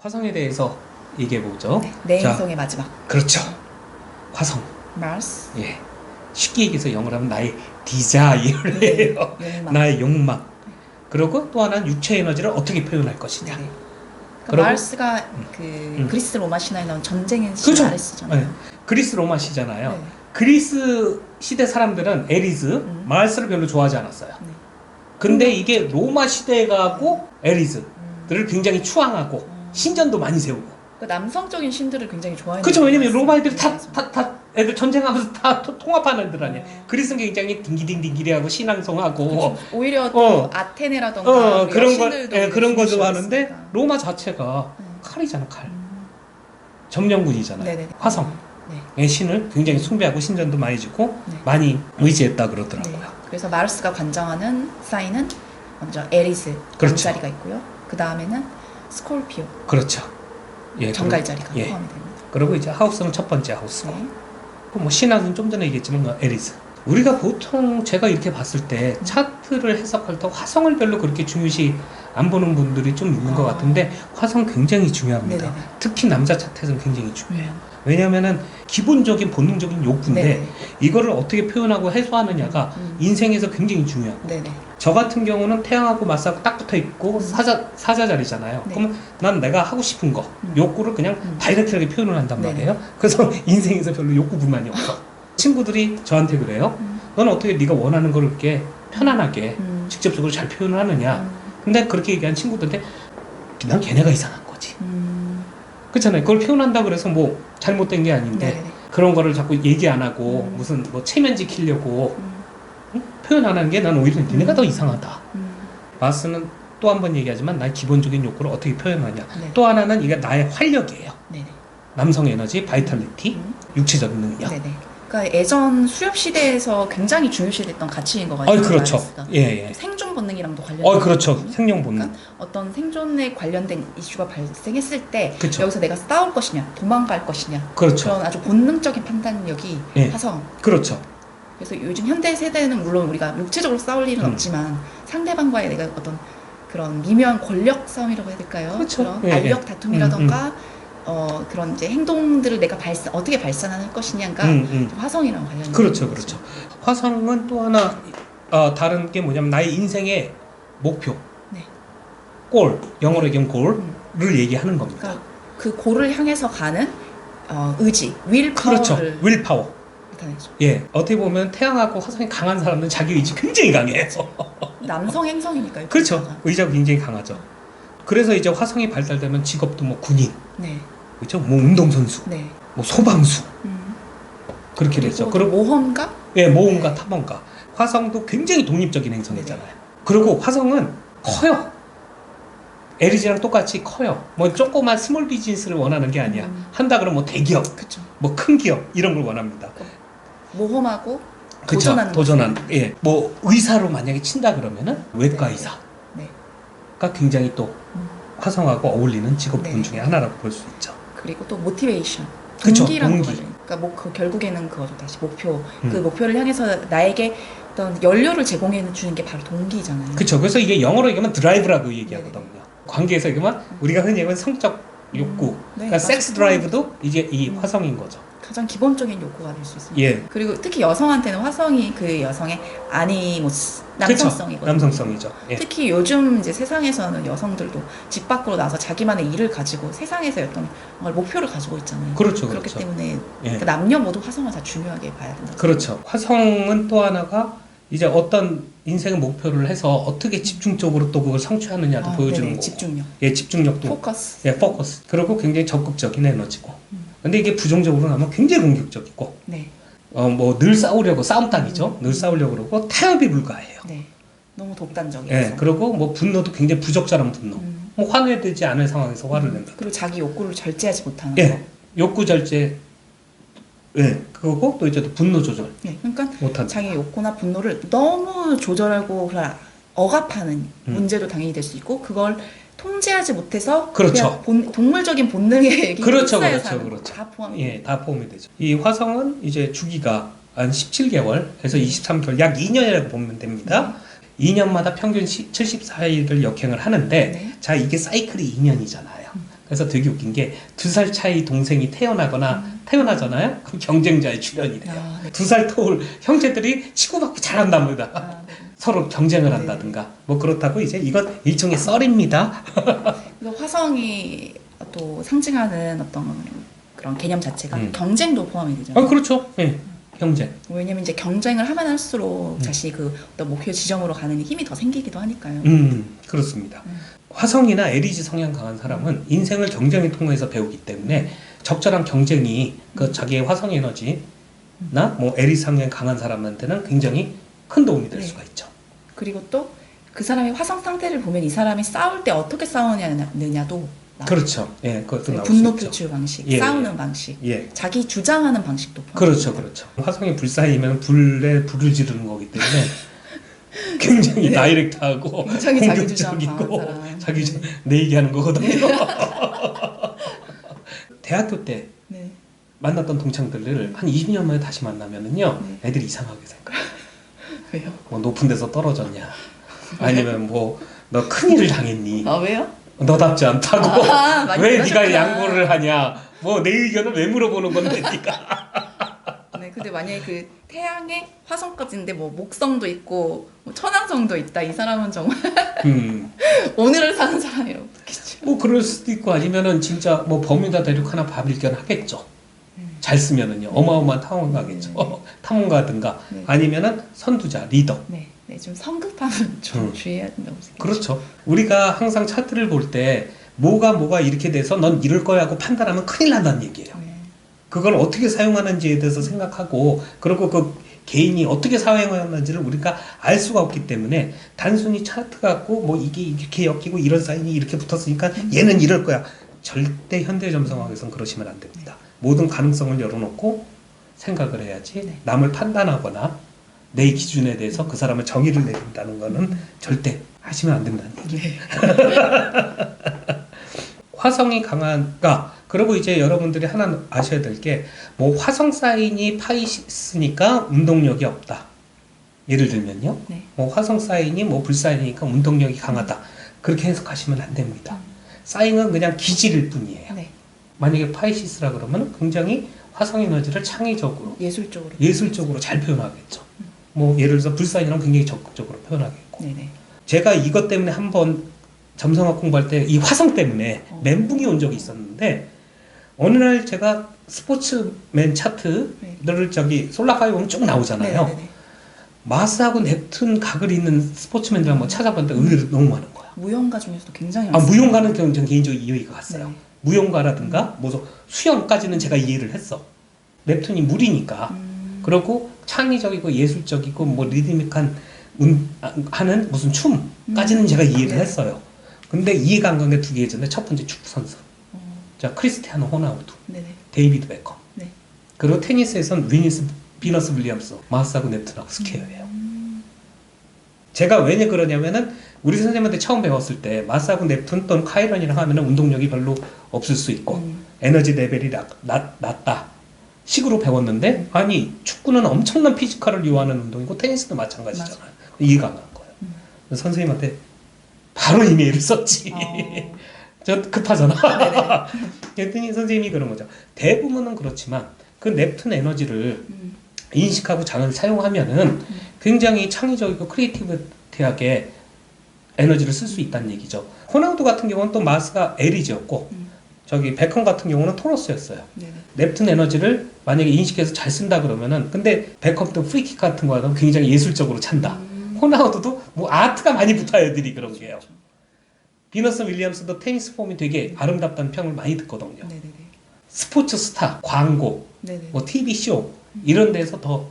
화성에 대해서 얘기해 보죠. 내 자, 인성의 마지막 그렇죠. 화성. 마스 예. 쉽게 얘기해서 영어로 하면 나의 디자이어예요. 욕망. 나의 욕망. 그리고 또 하나는 육체 에너지를 어떻게 표현할 것이냐. 네네. 그러니까 마르스가 그 음. 그리스 로마 신화에 나온 전쟁의? 신화를 쓰잖아요. 네. 그리스 로마 시잖아요. 네. 그리스 시대 사람들은 에리즈, 음. 마르스를 별로 좋아하지 않았어요. 네. 근데 이게 로마 시대에 가고 에리즈들을 음. 굉장히 추앙하고 음. 신전도 많이 세우고. 그 남성적인 신들을 굉장히 좋아해요. 그렇죠. 왜냐면 로마 애들이 다, 다, 다 애들 전쟁하면서 다 토- 통합하는 애들 아니야. 그리스는 굉장히 딩기딩딩기리하고 신앙성하고 그렇죠. 오히려 또 어. 아테네라던가 어, 그 그런 거, 예, 그런 좋아하는데 있으니까. 로마 자체가 음. 칼이잖아, 칼. 음. 점령군이잖아요. 네네네. 화성의 네. 신을 굉장히 숭배하고 신전도 많이 짓고 네. 많이 의지했다 그러더라고요. 네. 그래서 마르스가 관장하는 사인은 먼저 에리스 그렇죠. 정자리가 있고요. 그 다음에는 스콜피오 그렇죠. 예, 정갈 자리가 예. 포함이 됩니다. 그리고 이제 하우스는 첫 번째 하우스고 네. 뭐 신학은 좀 전에 얘기했지만 뭐 에리스. 우리가 보통 제가 이렇게 봤을 때 음. 차트를 해석할 때 화성을 별로 그렇게 중요시 안 보는 분들이 좀 있는 것 아. 같은데 화성 굉장히 중요합니다. 네네네. 특히 남자 차트에서는 굉장히 중요해요. 네. 왜냐하면은 기본적인 본능적인 욕구인데 네네. 이거를 어떻게 표현하고 해소하느냐가 음. 인생에서 굉장히 중요하고 네네. 저 같은 경우는 태양하고 맞서고 딱 붙어 있고 음. 사자 사자 자리잖아요. 네. 그러면 난 내가 하고 싶은 거 음. 욕구를 그냥 음. 다이렉트하게 표현을 한단 네네. 말이에요. 그래서 인생에서 별로 욕구 불만이 없어. 친구들이 저한테 그래요. 음. 너는 어떻게 네가 원하는 걸 이렇게 편안하게 음. 직접적으로 잘 표현을 하느냐. 음. 근데 그렇게 얘기한 친구들한테 난 걔네가 이상한 거지. 음. 그렇잖아요. 그걸 표현한다 그래서 뭐 잘못된 게 아닌데 네네네. 그런 거를 자꾸 얘기 안 하고 음. 무슨 뭐 체면 지키려고 음. 응? 표현 안 하는 게 난 오히려 니네가 더 이상하다. 음. 마스는 또 한 번 얘기하지만 나의 기본적인 욕구를 어떻게 표현하냐. 네. 또 하나는 이게 나의 활력이에요. 네네. 남성 에너지, 바이탈리티, 음. 육체적인 능력. 네네. 그러니까 예전 수렵 시대에서 굉장히 중요시됐던 가치인 것 같아요. 어, 그렇죠. 예, 예. 생존 본능이랑도 관련된. 어, 그렇죠. 거거든요. 생명 본능. 그러니까 어떤 생존에 관련된 이슈가 발생했을 때 그렇죠. 여기서 내가 싸울 것이냐, 도망갈 것이냐 그렇죠. 그런 아주 본능적인 판단력이 예. 화성. 그렇죠. 그래서 요즘 현대 세대는 물론 우리가 육체적으로 싸울 일은 음. 없지만 상대방과의 내가 어떤 그런 미묘한 권력 싸움이라고 해야 될까요? 그렇죠. 런 예, 알력 예. 다툼이라던가 어, 그런 이제 행동들을 내가 발산 어떻게 발산할 것이냐가 음, 음. 화성이랑 관련이 그렇죠, 있는 그렇죠. 거죠. 화성은 또 하나 어, 다른 게 뭐냐면 나의 인생의 목표, 네. 골, 영어로 얘기하면 골을 음. 얘기하는 겁니다. 그러니까 그 고를 향해서 가는 어, 의지, 윌 그렇죠. 윌파워. 나타내죠. 예, 어떻게 보면 태양하고 화성이 강한 사람은 자기 의지 굉장히 강해요. 남성 행성이니까요. 그렇죠. 그거가. 의지가 굉장히 강하죠. 그래서 이제 화성이 발달되면 직업도 뭐 군인, 네, 그렇죠? 뭐 운동선수, 네. 뭐 소방수 음. 그렇게 되죠. 그리고 모험가? 예, 모험가, 탐험가. 화성도 굉장히 독립적인 행성이잖아요. 그리고 화성은 커요. 에리지랑 똑같이 커요. 뭐 조그만 스몰 비즈니스를 원하는 게 아니야. 음. 한다 그러면 뭐 대기업, 그렇죠. 뭐큰 기업 이런 걸 원합니다. 모험하고 그쵸? 도전하는 도전한. 거죠. 예, 뭐 의사로 만약에 친다 그러면은 외과 네. 의사가 네. 굉장히 또 음. 화성하고 어울리는 직업군 네. 중에 하나라고 볼 수 있죠. 그리고 또 모티베이션. 그쵸, 동기라는 동기. 거죠. 그러니까 뭐 그 결국에는 그거죠. 다시 목표. 음. 그 목표를 향해서 나에게 어떤 연료를 제공해 주는 게 바로 동기잖아요. 그렇죠. 그래서 이게 영어로 얘기하면 드라이브라고 얘기하거든요. 관계에서 얘기하면 우리가 흔히 얘기하는 성적 욕구. 네, 그러니까 맞아요. 섹스 드라이브도 이제 이 음. 화성인 거죠. 가장 기본적인 욕구가 될 수 있습니다. 예. 그리고 특히 여성한테는 화성이 그 여성의 아니모스. 남성성이거든요. 남성성이죠. 예. 특히 요즘 이제 세상에서는 여성들도 집 밖으로 나서 자기만의 일을 가지고 세상에서 어떤 걸 목표를 가지고 있잖아요. 그렇죠, 그렇기 그렇죠. 때문에 예. 그 남녀 모두 화성을 다 중요하게 봐야 된다. 그렇죠. 화성은 또 하나가 이제 어떤 인생의 목표를 해서 어떻게 집중적으로 또 그걸 성취하느냐도 아, 보여주는 네네, 거고. 집중력, 예, 집중력도. 포커스. 예, 포커스. 그리고 굉장히 적극적인 에너지고. 음. 근데 이게 부정적으로 나면 굉장히 공격적이고, 네, 어, 뭐 늘 싸우려고, 싸움닭이죠. 늘 싸우려고 그러고, 타협이 불가해요. 네, 너무 독단적이어서. 예, 그리고 뭐 분노도 굉장히 부적절한 분노. 음. 뭐 화내되지 않을 상황에서 화를 낸다. 그리고 자기 욕구를 절제하지 못하는 거. 예, 욕구 절제. 예, 그거고 또 이제 또 분노 조절 네, 그러니까 못한다. 자기 욕구나 분노를 너무 조절하고 억압하는 음. 문제도 당연히 될 수 있고 그걸 통제하지 못해서 그렇죠. 본, 동물적인 본능에 그렇죠, 그렇죠, 그렇죠. 다 포함이 예, 다 포함이 되죠. 이 화성은 이제 주기가 한 17개월에서 23개월, 약 2년이라고 보면 됩니다. 2년마다 평균 74일을 역행을 하는데, 네. 자, 이게 사이클이 2년이잖아요. 그래서 되게 웃긴 게 두 살 차이 동생이 태어나거나 태어나잖아요. 그럼 경쟁자의 출현이래요. 아, 네. 두살 터울 형제들이 치고받고 잘한답니다. 아, 네. 서로 경쟁을 네. 한다든가 뭐 그렇다고 이제 이건 일종의 썰입니다. 화성이 또 상징하는 어떤 그런 개념 자체가 음. 경쟁도 포함이 되잖아요. 아 그렇죠. 예. 경쟁. 왜냐면 이제 경쟁을 하면 할수록 음. 자신이 그 어떤 목표 지점으로 가는 힘이 더 생기기도 하니까요. 음 그렇습니다. 음. 화성이나 에리지 성향 강한 사람은 인생을 경쟁을 통해서 배우기 때문에 적절한 경쟁이 그 자기의 화성 에너지나 뭐 에리지 성향 강한 사람한테는 굉장히 큰 도움이 될 네. 수가 있죠. 그리고 또 그 사람의 화성 상태를 보면 이 사람이 싸울 때 어떻게 싸우느냐도. 그렇죠. 예, 그것도 네, 나올 분노. 표출 방식, 예, 싸우는 예. 방식, 예. 자기 주장하는 방식도. 그렇죠, 그렇죠. 화성이 불사이면 불에 불을 지르는 거기 때문에 굉장히 네. 다이렉트하고 굉장히 공격적이고. 자기 주- 내 얘기하는 거거든요. 대학교 때 네. 만났던 동창들을 한 20년 만에 다시 만나면은요, 네. 애들이 이상하게 생각. 왜요? 뭐 높은 데서 떨어졌냐, 아니면 뭐 너 큰일을 당했니, 아 왜요? 너답지 않다고, 아, 많이 왜 네가 그러셨구나. 양보를 하냐, 뭐 내 의견을 왜 물어보는 건데 네가. 네, 근데 만약에 그 태양에 화성까지인데 뭐 목성도 있고 뭐 천왕성도 있다. 이 사람은 정말 음. 오늘을 사는 사람이라고 듣겠죠. 뭐 그럴 수도 있고 아니면은 진짜 뭐 버뮤다 대륙 하나 발견 하겠죠. 잘 쓰면은요 어마어마한 탐험가겠죠. 탐험가든가 네. 아니면은 선두자 리더. 네, 네, 좀 성급하면 좀 음. 주의해야 된다고 생각해요. 그렇죠. 우리가 항상 차트를 볼 때 뭐가 뭐가 이렇게 돼서 넌 이럴 거야 하고 판단하면 큰일 난다는 얘기예요. 네. 그걸 어떻게 사용하는지에 대해서 생각하고 그리고 그 개인이 어떻게 사용하는지를 우리가 알 수가 없기 때문에 단순히 차트 갖고 뭐 이게 이렇게 엮이고 이런 사인이 이렇게 붙었으니까 얘는 이럴 거야. 절대 현대 점성학에서는 그러시면 안 됩니다. 모든 가능성을 열어놓고 생각을 해야지 네. 남을 판단하거나 내 기준에 대해서 그 사람의 정의를 내린다는 거는 절대 하시면 안 된다는 얘기. 네. 화성이 강한가 그리고 이제 여러분들이 하나 아셔야 될 게 뭐 화성 사인이 파이시스니까 운동력이 없다. 예를 들면요. 네. 뭐 화성 사인이 뭐 불사인이니까 운동력이 강하다. 그렇게 해석하시면 안 됩니다. 사인은 그냥 기질일 뿐이에요. 네. 만약에 파이시스라 그러면 굉장히 화성 에너지를 창의적으로 예술적으로. 예술적으로 잘 표현하겠죠. 뭐 예를 들어서 불사인이랑 굉장히 적극적으로 표현하겠고. 네네. 제가 이것 때문에 한번 점성학 공부할 때 이 화성 때문에 어. 멘붕이 온 적이 있었는데 어느 날 제가 스포츠맨 차트를 저기 솔라파이 보면 쭉 나오잖아요. 네네네. 마스하고 넵튠 각을 있는 스포츠맨들 한번 찾아봤는데 의외로 너무 많은 거야. 무용가 중에서도 굉장히 아. 무용가는 전 개인적으로 이해가 갔어요. 네. 무용가라든가 뭐 수영까지는 제가 이해를 했어. 넵튠이 물이니까. 음, 그리고 창의적이고 예술적이고 뭐 리드믹한 운, 아, 하는 무슨 춤까지는 음. 제가 이해를 네. 했어요. 근데 이해가 안 간 게 두개 있는데 첫 번째 축구 선수. 어, 자 크리스티아노 호나우두, 네네. 데이비드 베컴. 네. 그리고 테니스에선 위니스 비너스 윌리엄스, 마스하고 넵튠하고 스퀘어예요. 음, 제가 왜냐 그러냐면은 우리 선생님한테 처음 배웠을 때 마스하고 넵튠 또는 카이런이랑 하면은 운동력이 별로 없을 수 있고 음, 에너지 레벨이 낮, 낮, 낮다. 식으로 배웠는데 아니 축구는 엄청난 피지컬을 요하는 운동이고 테니스도 마찬가지잖아요 이해가 안 간 거예요. 음. 선생님한테 바로 이메일을 썼지. 어, 저 급하잖아. 네네. 그랬더니 선생님이 그런 거죠. 대부분은 그렇지만 그 넵튠 에너지를 음, 인식하고 잘 사용하면은 굉장히 창의적이고 크리에이티브하게 에너지를 쓸 수 있다는 얘기죠. 호나우두 같은 경우는 또 마스가 에리지였고 음, 저기 베컴 같은 경우는 토러스였어요. 네네. 넵튠 에너지를 만약에 인식해서 잘 쓴다 그러면은 근데 베컴도 프리킥 같은 거 하면 굉장히 예술적으로 찬다. 음, 호나우드도 뭐 아트가 많이 붙어요, 애들이 그런 게요. 그렇죠. 비너스 윌리엄스도 테니스 폼이 되게 아름답다는 평을 많이 듣거든요. 네네네. 스포츠 스타, 광고, 네네. 뭐 TV 쇼 이런 데서 더 어,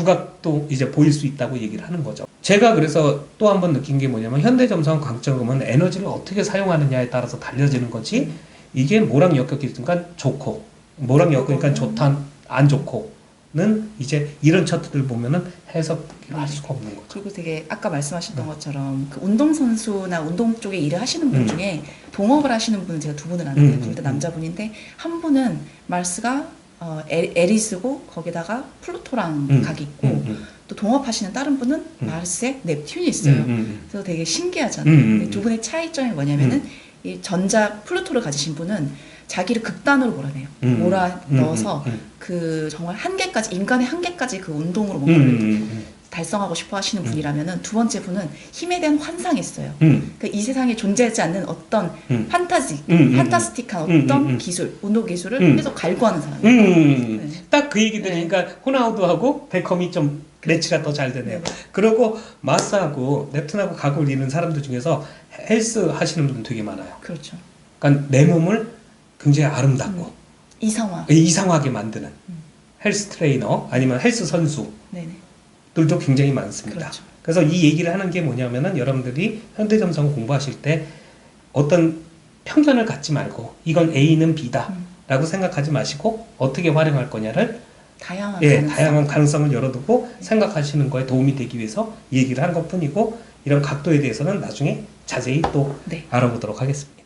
두각도 이제 보일 수 있다고 얘기를 하는 거죠. 제가 그래서 또 한 번 느낀 게 뭐냐면 현대점성 강점은 에너지를 어떻게 사용하느냐에 따라서 달려지는 거지 이게 뭐랑 엮였으니까 좋고 뭐랑 엮으니까 좋다 안 좋고는 이제 이런 차트들 보면은 해석을 할 수가 없는 거죠. 그리고 되게 아까 말씀하셨던 것처럼 그 운동선수나 운동 쪽에 일을 하시는 분 음. 중에 동업을 하시는 분은 제가 두 분을 아는데 음, 둘다 음, 남자분인데 한 분은 말스가 어, 에, 에리 스고 거기다가 플루토랑 음, 각이 있고 음, 음, 또 동업하시는 다른 분은 음. 말스에 넵튠이 있어요. 음, 음, 그래서 되게 신기하잖아요. 두 분의 차이점이 뭐냐면은 이 전자 플루토를 가지신 분은 자기를 극단으로 몰아내요. 음. 몰아 음, 넣어서 음, 그 정말 한계까지 인간의 한계까지 그 운동으로 음, 뭔가를 달성하고 싶어 하시는 음. 분이라면은 두 번째 분은 힘에 대한 환상이 있어요. 음, 그러니까 이 세상에 존재하지 않는 어떤 음. 판타지, 음, 음, 판타스틱한 음, 어떤 음, 음. 기술, 운동 기술을 음. 계속 갈구하는 사람이에요. 음. 네. 딱그 얘기 들으니까 호나우드하고 베컴이 좀 매치가 더 잘 되네요. 네. 그리고 마스하고 넵튠하고 각을 이루는 사람들 중에서 헬스 하시는 분 되게 많아요. 그렇죠. 그러니까 내 몸을 굉장히 아름답고 이상화. 이상하게 만드는 음. 헬스 트레이너 아니면 헬스 선수 들도. 굉장히 많습니다. 그렇죠. 그래서 이 얘기를 하는 게 뭐냐면은 여러분들이 현대점성 공부하실 때 어떤 편견을 갖지 말고 이건 A는 B다 음. 라고 생각하지 마시고 어떻게 활용할 거냐를 다양한 예, 가능성. 다양한 가능성을 열어두고 생각하시는 거에 도움이 되기 위해서 이 얘기를 한 것 뿐이고 이런 각도에 대해서는 나중에 자세히 또 네. 알아보도록 하겠습니다.